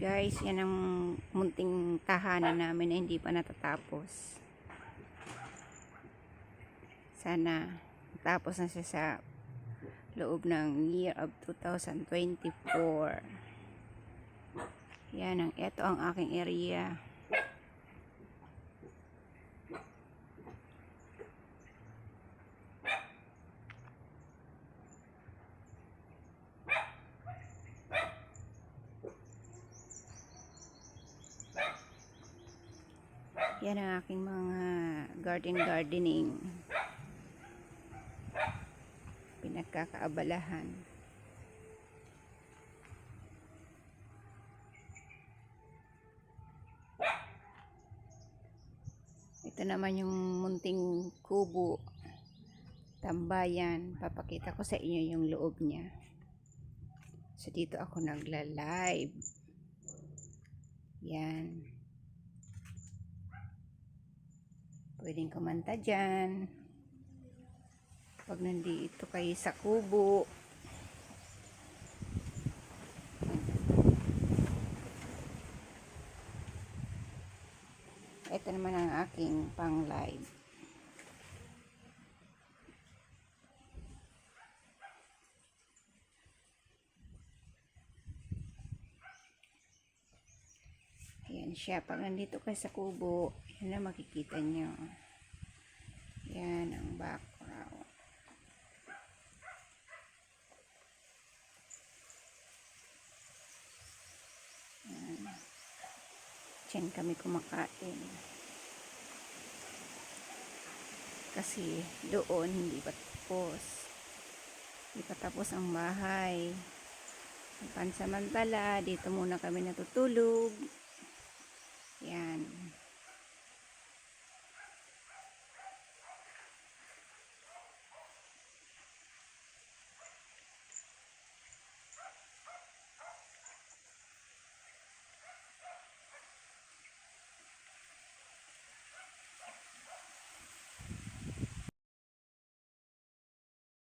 guys, yan ang munting tahanan namin na hindi pa natatapos. Sana tapos na siya sa loob ng year of 2024. Yan ang, ito ang aking area. Yan ang aking mga garden gardening. Pinagkakaabalahan. Ito naman yung munting kubo. Tambayan. Papakita ko sa inyo yung loob niya. So dito ako nagla-live. Yan. Pwedeng kumanta dyan. Pag nandito kayo sa kubo. Ito naman ang aking pang live. Ayan siya. Pag nandito kayo sa kubo, yan na makikita nyo. Yan ang background. Yan. Diyan kami kumakain. Kasi doon hindi pa tapos. Hindi pa tapos ang bahay. Pansamantala, dito muna kami natutulog. Yan.